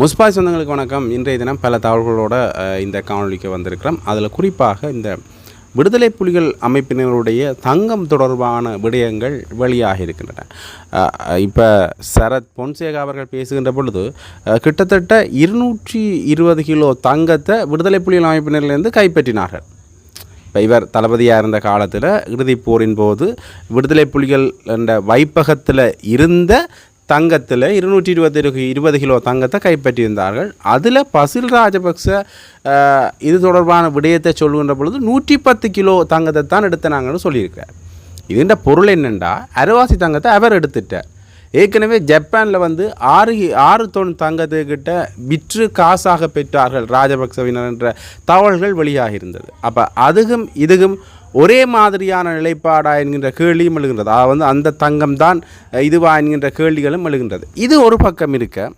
முஸ்பாய் சொந்தங்களுக்கு வணக்கம். இன்றைய தினம் பல தகவல்களோட இந்த காணொலிக்கு வந்திருக்கிறோம். அதில் குறிப்பாக இந்த விடுதலை புலிகள் அமைப்பினருடைய தங்கம் தொடர்பான விடயங்கள் வெளியாக இருக்கின்றன. இப்போ சரத் பொன்சேகா அவர்கள் பேசுகின்ற பொழுது கிட்டத்தட்ட இருநூற்றி இருபது கிலோ தங்கத்தை விடுதலை புலிகள் அமைப்பினரிலிருந்து கைப்பற்றினார்கள். இப்போ இவர் தளபதியாக இருந்த காலத்தில் இறுதிப் போரின் போது விடுதலை புலிகள் என்ற வைப்பகத்தில் இருந்த தங்கத்தில் இருநூற்றி இருபத்தி இருபது கிலோ தங்கத்தை கைப்பற்றியிருந்தார்கள். அதில் பசில் ராஜபக்ச இது தொடர்பான விடயத்தை சொல்லுகின்ற பொழுது நூற்றி பத்து கிலோ தங்கத்தை தான் எடுத்தினாங்கன்னு சொல்லியிருக்கார் இதுன்ற பொருள் என்னென்னா அரைவாசி தங்கத்தை அவர் எடுத்துட்டார். ஏற்கனவே ஜப்பானில் வந்து ஆறு ஆறு தொன் தங்கத்துக்கிட்ட விற்று காசாக பெற்றார்கள் ராஜபக்சவினர் என்ற தகவல்கள் வெளியாகியிருந்தது. அப்போ அதுகும் இதுகும் ஒரே மாதிரியான நிலைப்பாடா என்கின்ற கேள்வியும் எழுகின்றது. அதாவது வந்து அந்த தங்கம் தான் இதுவா என்கின்ற கேள்விகளும் எழுகின்றது. இது ஒரு பக்கம் இருக்க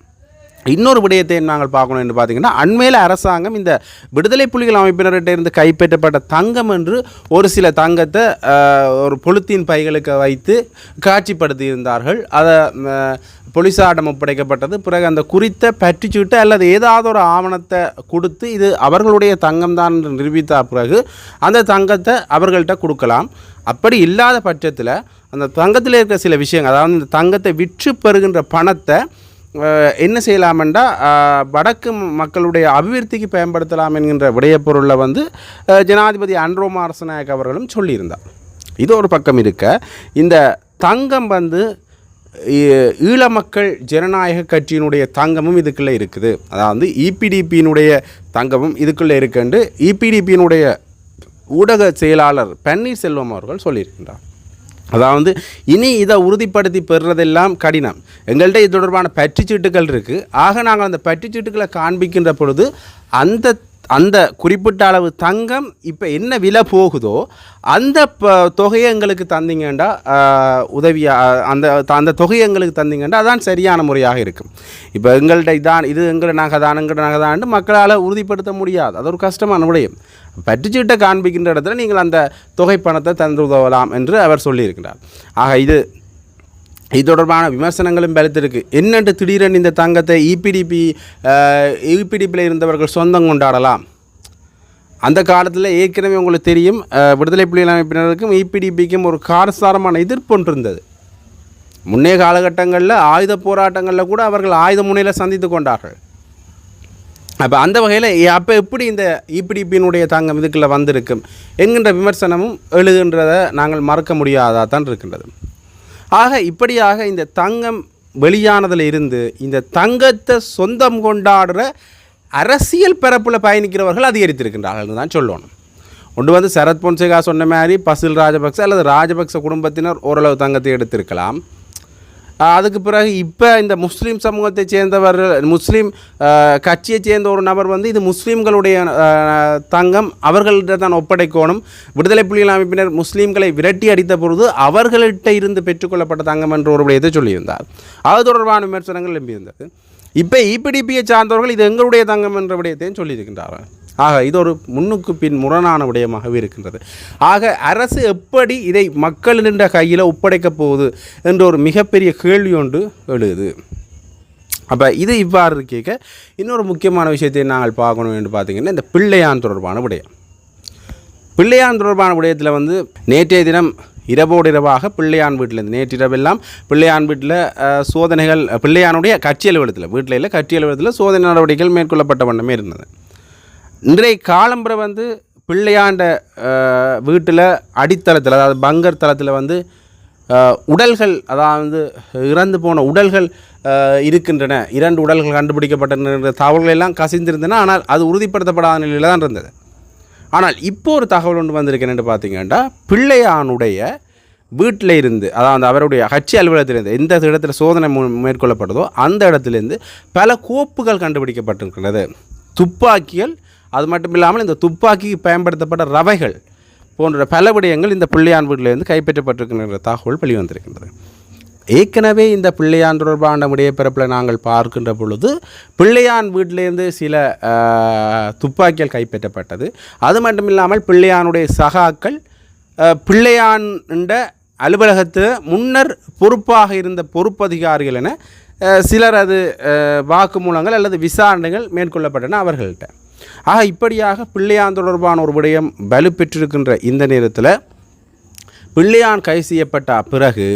இன்னொரு விடயத்தை நாங்கள் பார்க்கணும் என்று பார்த்தீங்கன்னா அண்மையில் அரசாங்கம் இந்த விடுதலை புலிகள் அமைப்பினர்கிட்ட இருந்து கைப்பற்றப்பட்ட தங்கம் என்று ஒரு சில தங்கத்தை ஒரு பொலித்தீன் பைகளுக்கு வைத்து காட்சிப்படுத்தி இருந்தார்கள் அதை அஹ், ஒப்படைக்கப்பட்டது. பிறகு அந்த குறித்த பற்றிச்சுட்டு அல்லது ஏதாவது ஒரு ஆவணத்தை கொடுத்து இது அவர்களுடைய தங்கம் தான் என்று நிரூபித்த பிறகு அந்த தங்கத்தை அவர்கள்ட்ட கொடுக்கலாம். அப்படி இல்லாத பட்சத்தில் அந்த தங்கத்தில் இருக்கிற சில விஷயங்கள் அதாவது இந்த தங்கத்தை விற்று பெறுகின்ற பணத்தை என்ன செய்யலாமெண்டா வடக்கு மக்களுடைய அபிவிருத்திக்கு பயன்படுத்தலாம் என்கின்ற விடயப்பொருளில் வந்து ஜனாதிபதி அன்ரோ மாரசநாயக் அவர்களும் சொல்லியிருந்தார். இது ஒரு பக்கம் இருக்க இந்த தங்கம் வந்து ஈழ மக்கள் ஜனநாயக கட்சியினுடைய தங்கமும் இதுக்குள்ளே இருக்குது. அதாவது இபிடிபியினுடைய தங்கமும் இதுக்குள்ளே இருக்குன்னு இபிடிபியினுடைய ஊடக செயலாளர் பன்னீர்செல்வம் அவர்கள் சொல்லியிருக்கின்றார். அதாவது இனி இதை உறுதிப்படுத்தி பெறுறதெல்லாம் கடினம். எங்கள்கிட்ட இது தொடர்பான பற்றுச்சீட்டுகள் இருக்குது ஆக நாங்கள் அந்த பற்றுச்சீட்டுகளை காண்பிக்கின்ற பொழுது அந்த அந்த குறிப்பிட்ட அளவு தங்கம் இப்போ என்ன விலை போகுதோ அந்த ப தொகையை எங்களுக்கு தந்தீங்கண்டா உதவியாக அந்த அந்த தொகையை எங்களுக்கு தந்தீங்கண்டா அதான் சரியான முறையாக இருக்கும். இப்போ எங்கள்கிட்ட இதான் இது எங்களை நாங்கள் தான் எங்கள்கிட்ட நாங்கள் தான் மக்களால் உறுதிப்படுத்த முடியாது. அது ஒரு கஷ்டமான விடயம். பற்றுச்சீட்டை காண்பிக்கின்ற இடத்துல நீங்கள் அந்த தொகை பணத்தை தந்து உதவலாம் என்று அவர் சொல்லியிருக்கிறார். ஆக இது இது தொடர்பான விமர்சனங்களும் பலத்திருக்கு. என்னென்று திடீரென்று இந்த தங்கத்தை இபிடிபி இபிடிபியில் இருந்தவர்கள் சொந்தம் கொண்டாடலாம். அந்த காலத்தில் ஏற்கனவே உங்களுக்கு தெரியும் விடுதலை புலிகள் அமைப்பினருக்கும் இபிடிபிக்கும் ஒரு காரசாரமான எதிர்ப்பு ஒன்று இருந்தது. முன்னே காலகட்டங்களில் ஆயுத போராட்டங்களில் கூட அவர்கள் ஆயுத முனையில் சந்தித்து கொண்டார்கள். அப்போ அந்த வகையில் அப்போ எப்படி இந்த இபிடிபியினுடைய தங்கம் இதுக்குள்ளே வந்திருக்கும் என்கின்ற விமர்சனமும் எழுகின்றதை நாங்கள் மறக்க முடியாதா தான் இருக்கின்றது. ஆக இப்படியாக இந்த தங்கம் வெளியானதில் இருந்து இந்த தங்கத்தை சொந்தம் கொண்டாடுற அரசியல் பரப்பில் பயணிக்கிறவர்கள் அதிகரித்திருக்கின்றார்கள் தான் சொல்லணும். ஒன்று வந்து சரத் பொன்சேகா சொன்ன மாதிரி பசில் ராஜபக்ச அல்லது ராஜபக்ச குடும்பத்தினர் ஓரளவு தங்கத்தை எடுத்திருக்கலாம். அதுக்கு பிறகு இப்போ இந்த முஸ்லீம் சமூகத்தை சேர்ந்தவர்கள் முஸ்லீம் கட்சியை சேர்ந்த ஒரு நபர் வந்து இது முஸ்லீம்களுடைய தங்கம் அவர்கள்ட்ட தான் ஒப்படைக்கணும் விடுதலை புலிகள் அமைப்பினர் முஸ்லீம்களை விரட்டி அடித்த பொழுது அவர்கள்ட்ட இருந்து பெற்றுக்கொள்ளப்பட்ட தங்கம் என்ற ஒரு விடயத்தை சொல்லியிருந்தார் அது தொடர்பான விமர்சனங்கள் எழுப்பியிருந்தது இப்போ இபிடிபியை சார்ந்தவர்கள் இது எங்களுடைய தங்கம் என்ற விடயத்தையும் சொல்லியிருக்கின்றார்கள் ஆக இது ஒரு முன்னுக்கு பின் முரணான விடயமாகவே இருக்கின்றது. ஆக அரசு எப்படி இதை மக்களின் கையில் ஒப்படைக்கப் போகுது என்ற ஒரு மிகப்பெரிய கேள்வி ஒன்று எழுது. அப்போ இது இவ்வாறு கேட்க இன்னொரு முக்கியமான விஷயத்தை நாங்கள் பார்க்கணும் என்று பார்த்தீங்கன்னா இந்த பிள்ளையான் தொடர்பான விடயம். பிள்ளையான் தொடர்பான விடயத்தில் வந்து நேற்றைய தினம் இரவோடு இரவாக பிள்ளையான் வீட்டிலேருந்து நேற்றிரவெல்லாம் பிள்ளையான் வீட்டில் சோதனைகள் பிள்ளையானுடைய கட்சி அலுவலகத்தில் வீட்டில் இல்லை கட்சி அலுவலகத்தில் சோதனை நடவடிக்கைகள் மேற்கொள்ளப்பட்ட வண்ணமே இருந்தது. இன்றைய காலம்புரை வந்து பிள்ளையாண்ட வீட்டில் அடித்தளத்தில் அதாவது பங்கர் தளத்தில் வந்து உடல்கள் அதாவது இறந்து போன உடல்கள் இருக்கின்றன. இரண்டு உடல்கள் கண்டுபிடிக்கப்பட்டன தகவல்கள் எல்லாம் கசிந்திருந்தன. ஆனால் அது உறுதிப்படுத்தப்படாத நிலையில் தான் இருந்தது. ஆனால் இப்போ ஒரு தகவல் ஒன்று வந்திருக்கேன்னு பார்த்தீங்கன்னா பிள்ளையானுடைய வீட்டில் இருந்து அதாவது அவருடைய கட்சி அலுவலகத்திலிருந்து எந்த இடத்துல சோதனை மு- மேற்கொள்ளப்பட்டதோ அந்த இடத்துலேருந்து பல கோப்புகள் கண்டுபிடிக்கப்பட்டிருக்கிறது துப்பாக்கிகள் அது மட்டும் இல்லாமல் இந்த துப்பாக்கிக்கு பயன்படுத்தப்பட்ட ரவைகள் போன்ற பல விடயங்கள் இந்த பிள்ளையான் வீட்டிலிருந்து கைப்பற்றப்பட்டிருக்கின்ற தகவல் வெளிவந்திருக்கின்றது. ஏற்கனவே இந்த பிள்ளையான் தொடர்பான விடயப்பிறப்பில் நாங்கள் பார்க்கின்ற பொழுது பிள்ளையான் வீட்டிலேருந்து சில துப்பாக்கிகள் கைப்பற்றப்பட்டது. அது மட்டும் இல்லாமல் பிள்ளையானுடைய சகாக்கள் ஆஹ், பிள்ளையான் அலுவலகத்தில் முன்னர் பொறுப்பாக இருந்த பொறுப்பதிகாரிகள் என சிலர் அது வாக்குமூலங்கள் அல்லது விசாரணைகள் மேற்கொள்ளப்பட்டன அவர்கள்ட்ட. ஆக இப்படியாக பிள்ளையான் தொடர்பான ஒரு விடயம் வலுப்பெற்றிருக்கின்ற இந்த நேரத்தில் பிள்ளையான் கை செய்யப்பட்ட பிறகு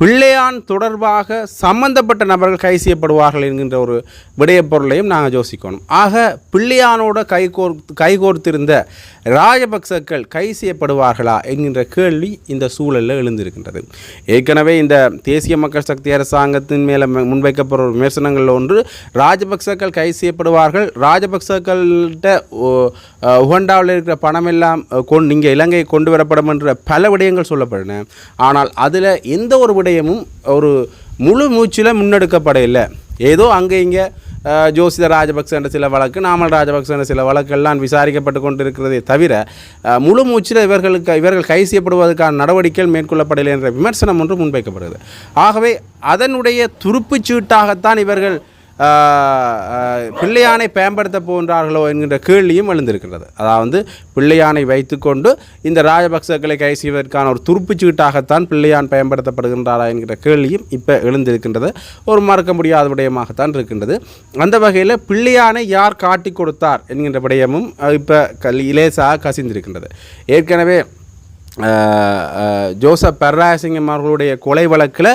பிள்ளையான் தொடர்பாக சம்பந்தப்பட்ட நபர்கள் கை செய்யப்படுவார்கள் என்கின்ற ஒரு விடயப்பொருளையும் நாங்கள் யோசிக்கணும். ஆக பிள்ளையானோட கைகோர் கைகோர்த்திருந்த ராஜபக்சக்கள் கை செய்யப்படுவார்களா என்கின்ற கேள்வி இந்த சூழலில் எழுந்திருக்கின்றது. ஏற்கனவே இந்த தேசிய மக்கள் சக்தி அரசாங்கத்தின் மேலே முன்வைக்கப்படுற விமர்சனங்கள் ஒன்று ராஜபக்சக்கள் கை செய்யப்படுவார்கள். ராஜபக்சக்கள்கிட்ட உகண்டாவில் இருக்கிற பணமெல்லாம் கொண்டு இங்கே இலங்கை கொண்டு வரப்படும் என்ற பல விடயங்கள் சொல்லப்பட்டன. ஆனால் அதில் எந்த ஒரு விடயமும் ஒரு முழு மூச்சில் முன்னெடுக்கப்படவில்லை ஏதோ அங்கே இங்கே ஜோசித ராஜபக்ச என்ற சில வழக்கு நாமல் ராஜபக்ச என்ற சில வழக்கெல்லாம் விசாரிக்கப்பட்டு கொண்டிருக்கிறதே தவிர முழு மூச்சில் இவர்களுக்கு இவர்கள் கை செய்யப்படுவதற்கான நடவடிக்கைகள் மேற்கொள்ளப்படவில்லை என்ற விமர்சனம் ஒன்று முன்வைக்கப்படுகிறது. ஆகவே அதனுடைய துருப்புச் சீட்டாகத்தான் இவர்கள் பிள்ளையானை பயன்படுத்த போன்றார்களோ என்கின்ற கேள்வியும் எழுந்திருக்கின்றது. அதாவது பிள்ளையானை வைத்துக்கொண்டு இந்த ராஜபக்சக்களை கை செய்வதற்கான ஒரு துருப்புச்சீட்டாகத்தான் பிள்ளையான் பயன்படுத்தப்படுகின்றாரா என்கிற கேள்வியும் இப்போ எழுந்திருக்கின்றது. ஒரு மறக்க முடியாத விடயமாகத்தான் இருக்கின்றது. அந்த வகையில் பிள்ளையானை யார் காட்டி கொடுத்தார் என்கின்ற விடயமும் இப்போ கல் இலேசாக கசிந்திருக்கின்றது. ஏற்கனவே ஜோசப் பெர்ராசிங்கம் அவர்களுடைய கொலை வழக்கில்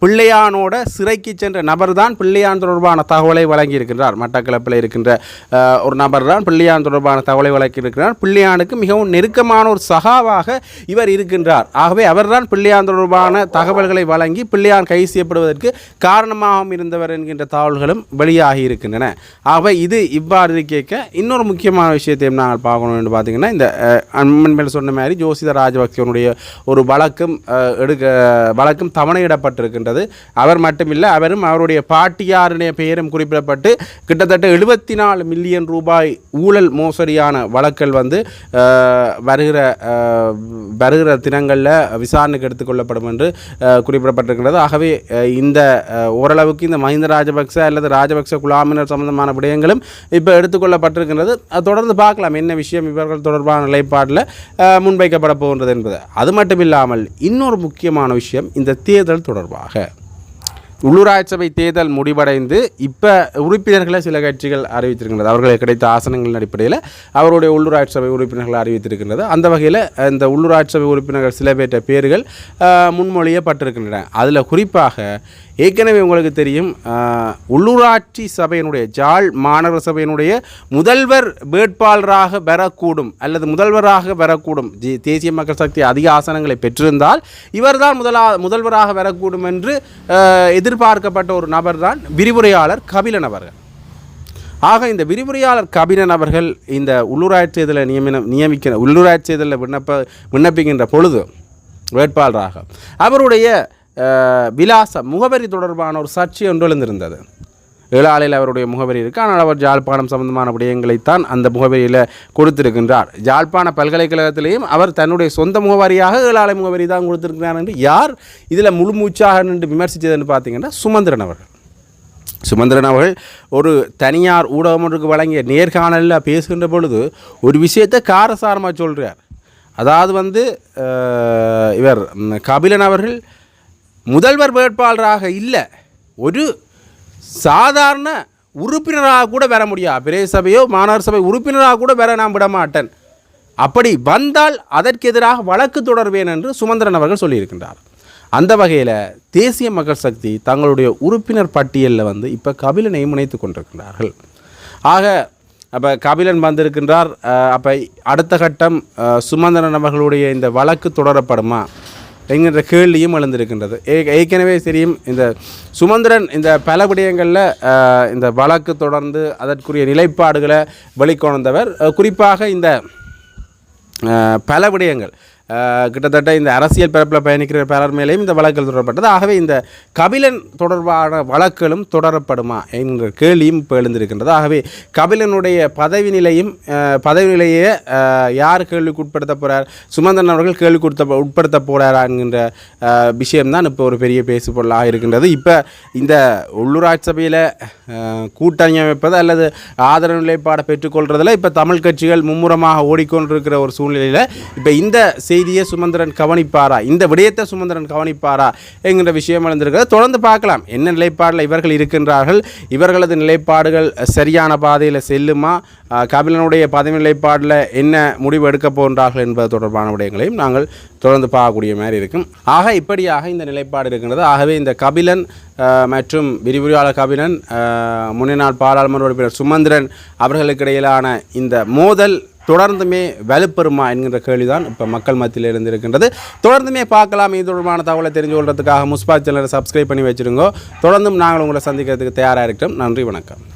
பிள்ளையானோட சிறைக்கு சென்ற நபர் தான் பிள்ளையான் தொடர்பான தகவலை வழங்கியிருக்கின்றார். மட்டக்களப்பில் இருக்கின்ற ஒரு நபர் தான் பிள்ளையான் தொடர்பான தகவலை வழங்கியிருக்கிறார். பிள்ளையானுக்கு மிகவும் நெருக்கமான ஒரு சகாவாக இவர் இருக்கின்றார். ஆகவே அவர்தான் பிள்ளையான் தொடர்பான தகவல்களை வழங்கி பிள்ளையான் கைது செய்யப்படுவதற்கு காரணமாகவும் இருந்தவர் என்கின்ற தகவல்களும் வெளியாகி இருக்கின்றன. ஆகவே இது இவ்வாறு கேட்க இன்னொரு முக்கியமான விஷயத்தையும் நாங்கள் பார்க்கணும் என்று பார்த்தீங்கன்னா இந்த அஹ், அண்மன் மேல் சொன்ன மாதிரி ஜோசி ஜோசித ராஜபக்சனுடைய ஒரு வழக்கும் எடுக்க வழக்கும் தவணையிடப்பட்டிருக்கின்றது. அவர் மட்டுமில்லை அவரும் அவருடைய பாட்டியாருடைய பெயரும் குறிப்பிடப்பட்டு கிட்டத்தட்ட எழுபத்தி நாலு மில்லியன் ரூபாய் ஊழல் மோசடியான வழக்கல் வந்து வருகிற வருகிற தினங்களில் விசாரணைக்கு எடுத்துக்கொள்ளப்படும் என்று குறிப்பிடப்பட்டிருக்கின்றது. ஆகவே இந்த ஓரளவுக்கு இந்த மஹிந்த ராஜபக்ச அல்லது ராஜபக்ச குழாமினர் சம்பந்தமான விடயங்களும் இப்போ எடுத்துக்கொள்ளப்பட்டிருக்கின்றது தொடர்ந்து பார்க்கலாம் என்ன விஷயம் இவர்கள் தொடர்பான நிலைப்பாட்டில் முன்வைக்கப்பட போகின்றது என்பது. அது மட்டும் இல்லாமல் இன்னொரு முக்கியமான விஷயம் இந்த தேர்தல் தொடர்பாக. உள்ளூராட்சி சபை தேர்தல் முடிவடைந்து இப்போ உறுப்பினர்களை சில கட்சிகள் அறிவித்திருக்கின்றது. அவர்களுக்கு கிடைத்த ஆசனங்களின் அடிப்படையில் அவருடைய உள்ளூராட்சி சபை உறுப்பினர்களை அறிவித்திருக்கின்றது. அந்த வகையில் இந்த உள்ளூராட்சி சபை உறுப்பினர்கள் சில பேற்ற பேர்கள் முன்மொழியப்பட்டிருக்கின்றன. அதில் குறிப்பாக ஏற்கனவே உங்களுக்கு தெரியும் உள்ளூராட்சி சபையினுடைய ஜாழ் மாநகர சபையினுடைய முதல்வர் வேட்பாளராக பெறக்கூடும் அல்லது முதல்வராக பெறக்கூடும் தேசிய மக்கள் சக்தி அதிக ஆசனங்களை பெற்றிருந்தால் இவர்தான் முதலா முதல்வராக வரக்கூடும் என்று அஹ், எதிர்பார்க்கப்பட்ட ஒரு நபர் தான் விரிவுரையாளர் கபிலன் அவர்கள். ஆக இந்த விரிவுரையாளர் கபிலன் அவர்கள் இந்த உள்ளூராட்சி தேர்தலை நியமனம் நியமிக்கிற உள்ளூராட்சி தேர்தலில் விண்ணப்ப விண்ணப்பிக்கின்ற பொழுது வேட்பாளராக அவருடைய அஹ், முகவரி தொடர்பான ஒரு சர்ச்சை ஒன்று எழுந்திருந்தது. ஏழாலையில் அவருடைய முகவரி இருக்குது ஆனால் அவர் ஜாழ்ப்பாணம் சம்பந்தமான விடயங்களைத்தான் அந்த முகவரியில் கொடுத்திருக்கின்றார். ஜாழ்ப்பாண பல்கலைக்கழகத்திலேயும் அவர் தன்னுடைய சொந்த முகவரியாக ஏழாலை முகவரி தான் கொடுத்திருக்கிறார் என்று யார் இதில் முழுமூச்சாக நின்று விமர்சித்ததுன்னு பார்த்தீங்கன்னா சுமந்திரன் அவர்கள். சுமந்திரன் அவர்கள் ஒரு தனியார் ஊடகம் ஒன்றுக்கு வழங்கிய நேர்காணலில் பேசுகின்ற பொழுது ஒரு விஷயத்தை காரசாரமாக சொல்கிறார் அதாவது வந்து இவர் கபிலன் அவர்கள் முதல்வர் வேட்பாளராக இல்லை. ஒரு சாதாரண உறுப்பினராக கூட வர முடியாது பிரதேச சபையோ மாநகர சபை உறுப்பினராக கூட வர நான் விட மாட்டேன். அப்படி வந்தால் அதற்கு எதிராக வழக்கு தொடர்வேன் என்று சுமந்திரன் அவர்கள் சொல்லியிருக்கின்றார். அந்த வகையில் தேசிய மக்கள் சக்தி தங்களுடைய உறுப்பினர் பட்டியலில் வந்து இப்போ கபிலனை முனைத்து கொண்டிருக்கின்றார்கள். ஆக அப்போ கபிலன் வந்திருக்கின்றார் அப்போ அடுத்த கட்டம் சுமந்திரன் அவர்களுடைய இந்த வழக்கு தொடரப்படுமா? என்கின்ற கேள்வியும் எழுந்திருக்கின்றது. ஏற்கனவே தெரியும் இந்த சுமந்திரன் இந்த பல விடயங்களில் இந்த வழக்கு தொடர்ந்து அதற்குரிய நிலைப்பாடுகளை வெளிக்கொணர்ந்தவர். குறிப்பாக இந்த பல விடயங்கள். கிட்டத்தட்ட இந்த அரசியல் பரப்பில் பயணிக்கிற பலர் மேலேயும் இந்த வழக்குகள் தொடரப்பட்டது. ஆகவே இந்த கபிலன் தொடர்பான வழக்குகளும் தொடரப்படுமா என்கிற கேள்வியும் இப்போ எழுந்திருக்கின்றது. ஆகவே கபிலனுடைய பதவி நிலையும் பதவி நிலையை யார் கேள்விக்கு உட்படுத்த போகிறார் சுமந்தன் அவர்கள் கேள்விக்கு உட்படுத்த உட்படுத்த போகிறாரா என்கின்ற விஷயம்தான் இப்போ ஒரு பெரிய பேசு பொருளாக இருக்கின்றது. இப்போ இந்த உள்ளூராட்சி சபையில் கூட்டணி அமைப்பது அல்லது ஆதரவு நிலைப்பாடை பெற்றுக்கொள்றதுல இப்போ தமிழ் கட்சிகள் மும்முரமாக ஓடிக்கொண்டிருக்கிற ஒரு சூழ்நிலையில் இப்போ இந்த செய்தியை சுமந்திரன் கவனிப்பாரா? இந்த விடயத்தை சுமந்திரன் கவனிப்பாரா? என்கிற விஷயம் எழுந்திருக்கிறது. தொடர்ந்து பார்க்கலாம். என்ன நிலைப்பாடில் இவர்கள் இருக்கின்றார்கள்? இவர்களது நிலைப்பாடுகள் சரியான பாதையில் செல்லுமா? கபிலனுடைய பதவி நிலைப்பாடில் என்ன முடிவு எடுக்க போகின்றார்கள் என்பது தொடர்பான விடயங்களையும் நாங்கள் தொடர்ந்து பார்க்கக்கூடிய மாதிரி இருக்கும். ஆக இப்படியாக இந்த நிலைப்பாடு இருக்கின்றது. ஆகவே இந்த கபிலன் மற்றும் விரிவுரையாளர் கபிலன் முன்னாள் பாராளுமன்ற உறுப்பினர் சுமந்திரன் அவர்களுக்கு இடையிலான இந்த மோதல் தொடர்ந்துமே வலுப்பெறுமா என்கின்ற கேள்விதான் இப்போ மக்கள் மத்தியில் இருந்து இருக்கின்றது தொடர்ந்துமே பார்க்கலாம். இது தொடர்பான தகவலை தெரிஞ்சு கொள்றதுக்காக முஸ்பா சேனலை சப்ஸ்கிரைப் பண்ணி வச்சிருங்கோ. தொடர்ந்தும் நாங்கள் உங்களை சந்திக்கிறதுக்கு தயாராக இருக்கிறோம். நன்றி வணக்கம்.